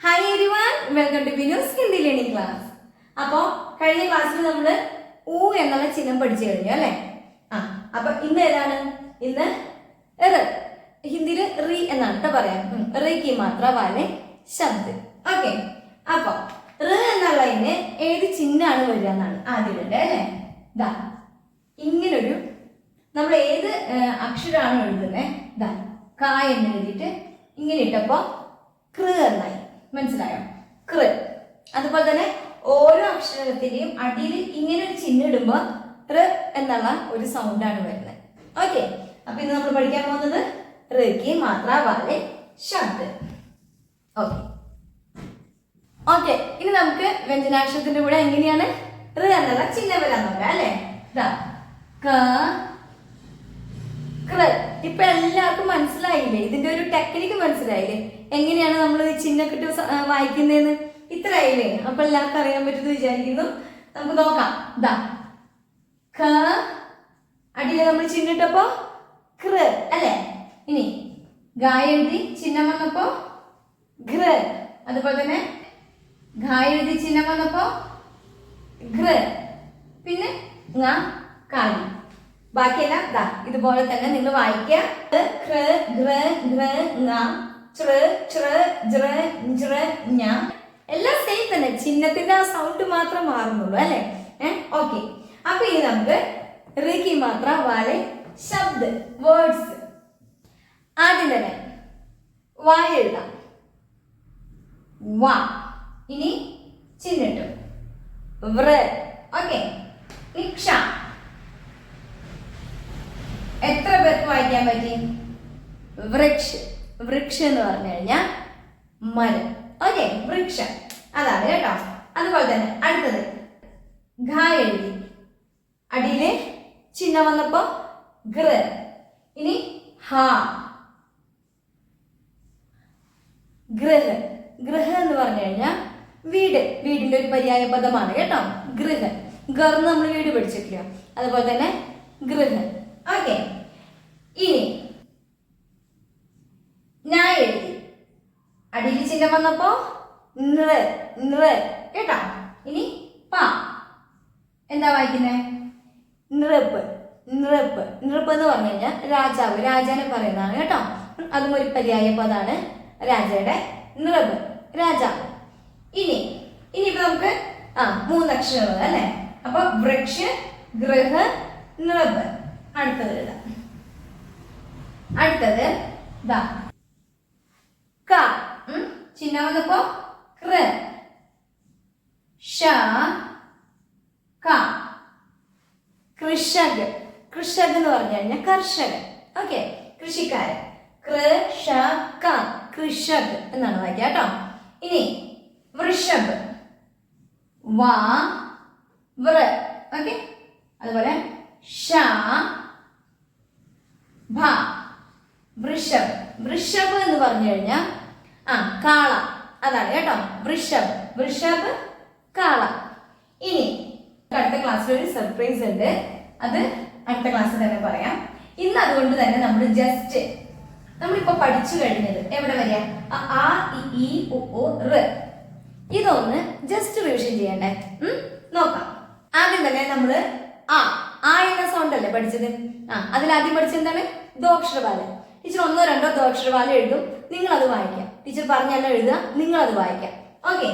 Hi everyone welcome to Binu's Hindi learning class അപ്പോൾ കഴിഞ്ഞ ക്ലാസ്സിൽ നമ്മൾ ഊ എന്നുള്ള ചിഹ്നം പഠിച്ചു കഴിഞ്ഞു അല്ലേ? ആ അപ്പൊ ഇന്ന് ഏതാണ്? ഇന്ന് റ് ഹിന്ദിയിൽ റി എന്നാണ് കേട്ടോ പറയാം. റീക്ക് മാത്ര വാലെ ശബ്ദ്. ഓക്കെ അപ്പൊ റ് എന്നുള്ളതിന് ഏത് ചിഹ്നമാണ് വരിക എന്നാണ് ആദ്യം അല്ലേ? ദാ ഇങ്ങനൊരു നമ്മൾ ഏത് അക്ഷരമാണ് എഴുതുന്നത് ദാ കാ എന്ന് എഴുതിയിട്ട് ഇങ്ങനെ ഇട്ടപ്പോ കൃ എന്നായി. മനസ്സിലായോ? കൃ. അതുപോലെ തന്നെ ഓരോ അക്ഷരത്തിന്റെയും അടിയിൽ ഇങ്ങനെ ഒരു ചിഹ്നം ഇടുമ്പോൾ റ് എന്നുള്ള ഒരു സൗണ്ടാണ് വരുന്നത്. ഓക്കെ അപ്പൊ ഇന്ന് നമ്മൾ പഠിക്കാൻ പോകുന്നത് ഋക്ക് മാത്രാവാലെ ശബ്ദ്. ഓക്കെ ഓക്കെ ഇനി നമുക്ക് വ്യഞ്ജനാക്ഷരത്തിന്റെ കൂടെ എങ്ങനെയാണ് റ് എന്നുള്ള ചിഹ്നം വരാൻ നോക്കാം അല്ലേ? കൃ ഇപ്പൊ എല്ലാവർക്കും മനസ്സിലായില്ലേ? ഇതിന്റെ ഒരു ടെക്നിക്ക് മനസ്സിലായില്ലേ? എങ്ങനെയാണ് നമ്മൾ ഈ ഇട്ട് കിട്ടി വായിക്കുന്നതെന്ന് ഇത്രയായില്ലേ? അപ്പൊ എല്ലാവർക്കും അറിയാൻ പറ്റുമെന്ന് വിചാരിക്കുന്നു. നമുക്ക് നോക്കാം. ഇതാ ക അടിയിൽ നമ്മൾ ചിഹ്നിട്ടപ്പോ കൃ അല്ലേ? ഇനി ഗായ ചിഹ്നം വന്നപ്പോ ഘൃ. അതുപോലെ തന്നെ ഗായ ചിഹ്നം വന്നപ്പോ ഘൃ. പിന്നെ കാലി ബാക്കിയെല്ലാം ദാ ഇതുപോലെ തന്നെ നിങ്ങൾ വായിക്കുക. ഋ, ഘൃ, ഘൃ, ഘൃ, ങ, ചൃ, ചൃ, ജൃ, ജൃ, ഞ. എല്ലാം സെയിം തന്നെ. ചിഹ്നത്തിന്റെ ആ സൗണ്ട് മാത്രം മാറുന്നുള്ളൂ അല്ലേ? ഏഹ് ഓക്കെ അപ്പൊ ഇനി നമുക്ക് ഋക്കി മാത്ര വാലെ ശബ്ദ് വേർഡ്സ് ആദ്യം തന്നെ വായ എഴുതാം. വാ. ഇനി ചിഹ്നിട്ടു വ്ര. ഓക്കെ നിക്ഷ എത്ര പേർക്ക് വായിക്കാൻ പറ്റി? വൃക്ഷ വൃക്ഷ എന്ന് പറഞ്ഞു കഴിഞ്ഞാൽ മരം. ഓക്കെ വൃക്ഷ. അതാണ് കേട്ടോ. അതുപോലെ തന്നെ അടുത്തത് ഘ എഴുതി. അടിയിൽ ചിഹ്നം വന്നപ്പോ ഗ്ര ഇനി ഹ. ഗൃഹ ഗൃഹ എന്ന് പറഞ്ഞു കഴിഞ്ഞാൽ വീട്. വീടിന്റെ ഒരു പര്യായ പദമാണ് കേട്ടോ. ഗൃഹ ഗർന്ന് നമ്മൾ വീട് പഠിച്ചിട്ടില്ല അതുപോലെ തന്നെ ഗൃഹ ഓക്കെ ഇനി ഞാൻ എഴുതി. അടിയിൽ ചിഹ്നം വന്നപ്പോ കേട്ടോ? ഇനി പ. എന്താ വായിക്കുന്നേ? നൃപ്പ് നൃപ്പ് നൃപ്പ് എന്ന് പറഞ്ഞു കഴിഞ്ഞാൽ രാജാവ് രാജാനെ പറയുന്നതാണ് കേട്ടോ. അതും ഒരു പര്യായ പദാണ്. രാജയുടെ നൃപ് രാജാവ്. ഇനി ഇനിയിപ്പോ നമുക്ക് ആ മൂന്നക്ഷരങ്ങൾ അല്ലേ? അപ്പൊ വൃക്ഷ ഗ്രഹ നൃപ് അടുത്തത് എഴുതാം അടുത്തത് ദാ. ക. ചിഹ്നം വന്നപ്പോ കൃ. ഷ ക. കൃഷക്. കൃഷക് എന്ന് പറഞ്ഞു കഴിഞ്ഞാൽ കർഷകൻ. ഓക്കെ. കൃഷിക്കാരൻ. കൃഷക കൃഷക് എന്നാണ് വായിക്കുക കേട്ടോ. ഇനി വൃഷഭ്. വാ വൃ. ഓക്കെ. അതുപോലെ ഷ ഭ വൃഷഭ് വൃഷഭ് എന്ന് പറഞ്ഞു കഴിഞ്ഞാൽ ആ കാള. അതാണ് കേട്ടോ. വൃഷഭ് വൃഷഭ് കാള. ഇനി അടുത്ത ക്ലാസ്സിൽ ഒരു സർപ്രൈസ് ഉണ്ട്. അത് അടുത്ത ക്ലാസ്സിൽ തന്നെ പറയാം. ഇന്ന് അതുകൊണ്ട് തന്നെ നമ്മൾ ജസ്റ്റ് നമ്മളിപ്പോ പഠിച്ചു കഴിഞ്ഞത് എവിടെ വരിക ആ, ഇ, ഒ ഉ, ഇതൊന്ന് ജസ്റ്റ് റിവിഷൻ ചെയ്യണ്ടേ. നോക്കാം. ആദ്യം തന്നെ നമ്മൾ ആ ആ എന്ന സൗണ്ട് അല്ലേ പഠിച്ചത്? ആ അതിൽ ആദ്യം പഠിച്ചത് എന്താണ്? ദോക്ഷരപാല ടീച്ചർ ഒന്നോ രണ്ടോ ദോക്ഷരപാല എഴുതും. നിങ്ങൾ അത് വായിക്കാം. ടീച്ചർ പറഞ്ഞല്ല എഴുതുക. നിങ്ങൾ അത് വായിക്കാം. ഓക്കെ.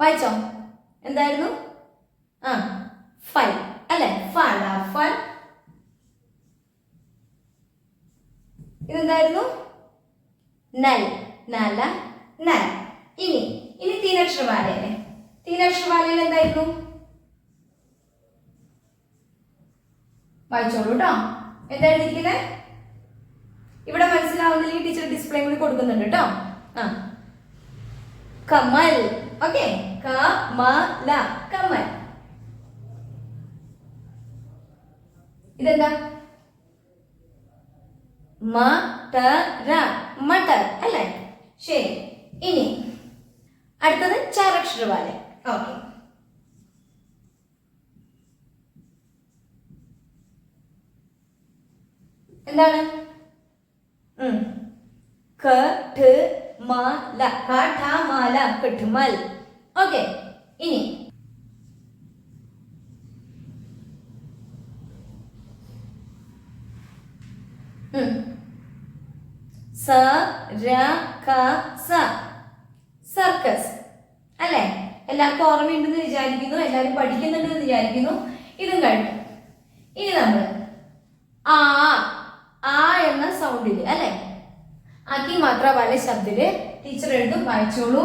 വായിച്ചോ? എന്തായിരുന്നു? ആ ഫൽ അല്ലെ? ഫല ഇതെന്തായിരുന്നു? നൽ. നല. നൽ. ഇനി ഇനി തീനക്ഷരമാലയല്ലേ തീനക്ഷരമാലയിൽ എന്തായിരുന്നു? വായിച്ചോളൂ കേട്ടോ എന്താ എഴുതിയിരിക്കുന്നത് ഇവിടെ മനസ്സിലാവുന്നില്ലെങ്കിൽ ടീച്ചർ ഡിസ്പ്ലേ കൂടി കൊടുക്കുന്നുണ്ട് കേട്ടോ ആ. കമൽ. ഓക്കെ. കമല. കമൽ. ഇതെന്താ? മട്ടര. മട്ടർ അല്ലേ? ശരി. ഇനി അടുത്തത് ചാരക്ഷരവാല ഓക്കെ എന്താണ്. കഠ്മല. കാഠാമാല കഠ്മൽ. ഓക്കെ ഇനി. സ ര ക സ. സർക്കസ്. അല്ലേ? എല്ലാവർക്കും ഓർമ്മയുണ്ടെന്ന് വിചാരിക്കുന്നു എല്ലാവരും പഠിക്കുന്നുണ്ടെന്ന് വിചാരിക്കുന്നു. ഇതും കഴിഞ്ഞു. ഇനി നമ്മൾ ആ ആ എന്ന സൗണ്ടിൽ അല്ലേ? ആക്കി മാത്ര പല ശബ്ദത്തിൽ ടീച്ചർ എഴുതും വായിച്ചോളൂ.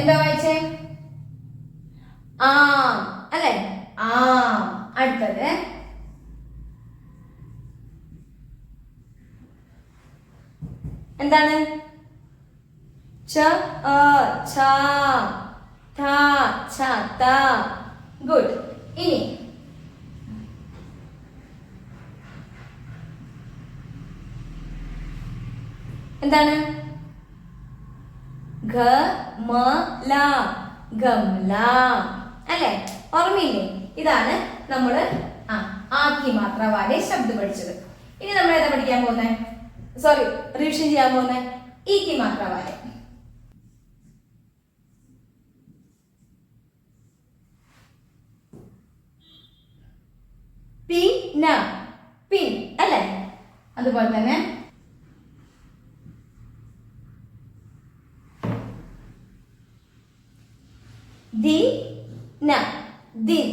എന്താ വായിച്ചേ? ആ അല്ലേ? ആ അടുത്തത്. എന്താണ്? ച അ ഛ ഥ ഛ ഗുഡ്. ഇനി. എന്താണ്? ഘ മ ല. ഗംല അല്ലേ? ഓർമ്മയില്ലേ? ഇതാണ് നമ്മൾ ആ ആക്കി മാത്രവാടെ ശബ്ദം പഠിച്ചത്. ഇനി നമ്മൾ ഏതാ പഠിക്കാൻ പോകുന്നത് സോറി റിവിഷൻ ചെയ്യാൻ പോകുന്നത് ഈ കി പി ന പിൻ അല്ലേ? അതുപോലെ തന്നെ ദി ന ദിൻ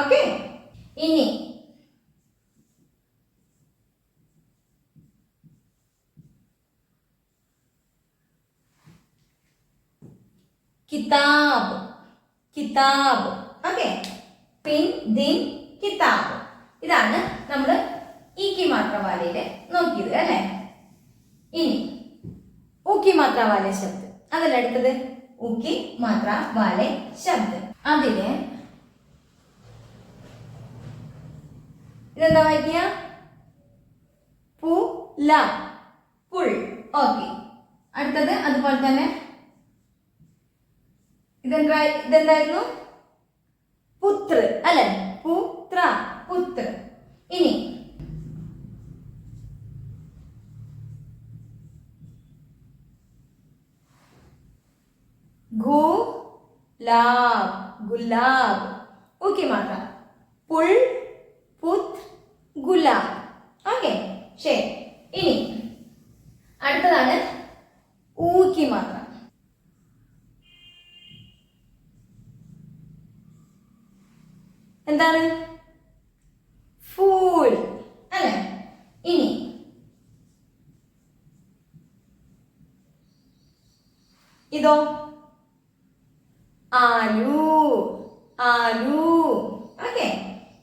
ഓക്കെ? ഇനി കിതാബ് കിതാബ്. ഓക്കെ? പിൻ ദിൻ കിതാബ്. ഇതാണ് നമ്മൾ ഇ കി മാത്രവാലയിൽ നോക്കിയത് അല്ലേ? ഇനി ഊക്കി മാത്രവാല ശബ്ദം. അതല്ല അടുത്തത്? ഊക്കി മാത്രവാല ശബ്ദം. അതിൽ ഇതെന്താ വായിക്കുക? പു ല പുൾ. ഓക്കെ. അടുത്തത് അതുപോലെ തന്നെ ഇതെന്താ ഇതെന്തായിരുന്നു? പുത്ര. അല്ലെ? പുത്ര. പുത്ര ഇനി ഗുലാബ് ഗുലാബ് ഓക്കെ മാത്ര പുൾ പുത് ഗുലാബ് ഓക്കെ ശരി ഇനി അടുത്തതാണ് ഊക്കി മാത്ര എന്താണ് ഫൂൾ അല്ലേ ഇനി ഇതോ? ആലു ആലു. ഓക്കെ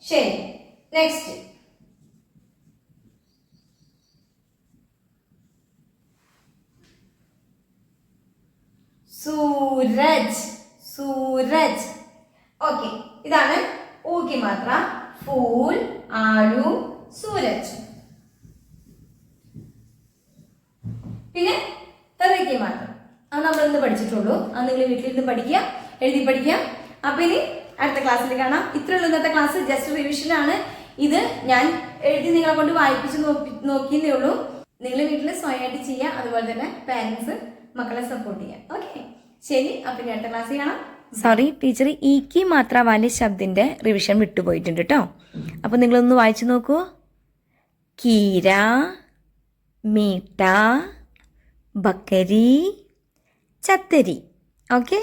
ശരി. നെക്സ്റ്റ് സൂരജ് സൂരജ്. ഓക്കെ ഇതാണ് ഊക്കി മാത്ര ഫൂൽ ആലു സൂരജ്. പിന്നെ തെറയ്ക്ക് മാത്രം അത് നമ്മൾ ഇന്ന് പഠിച്ചിട്ടുള്ളൂ. അത് നിങ്ങൾ വീട്ടിലിരുന്ന് പഠിക്കുക എഴുതി പഠിക്കുക. അപ്പൊ ഇനി അടുത്ത ക്ലാസ്സിൽ കാണാം. ഇത്രയുള്ള ഇന്നത്തെ ക്ലാസ്. ജസ്റ്റ് റിവിഷൻ ആണ്. ഇത് ഞാൻ എഴുതി നിങ്ങളെ കൊണ്ട് വായിപ്പിച്ച് നോക്കി നോക്കിയെന്നേ ഉള്ളൂ. നിങ്ങൾ വീട്ടിൽ സ്വയമായിട്ട് ചെയ്യുക. അതുപോലെ തന്നെ പാരൻസ് മക്കളെ സപ്പോർട്ട് ചെയ്യുക. ഓക്കെ ശരി. അപ്പൊ ഇനി അടുത്ത ക്ലാസ്സിൽ കാണാം. സോറി ടീച്ചർ ഈക്കി മാത്ര വാലി ശബ്ദിന്റെ റിവിഷൻ വിട്ടുപോയിട്ടുണ്ട് കേട്ടോ അപ്പോൾ നിങ്ങളൊന്ന് വായിച്ചു നോക്കൂ. കീര മീട്ട ബക്കരി ചത്തരി. ഓക്കെ?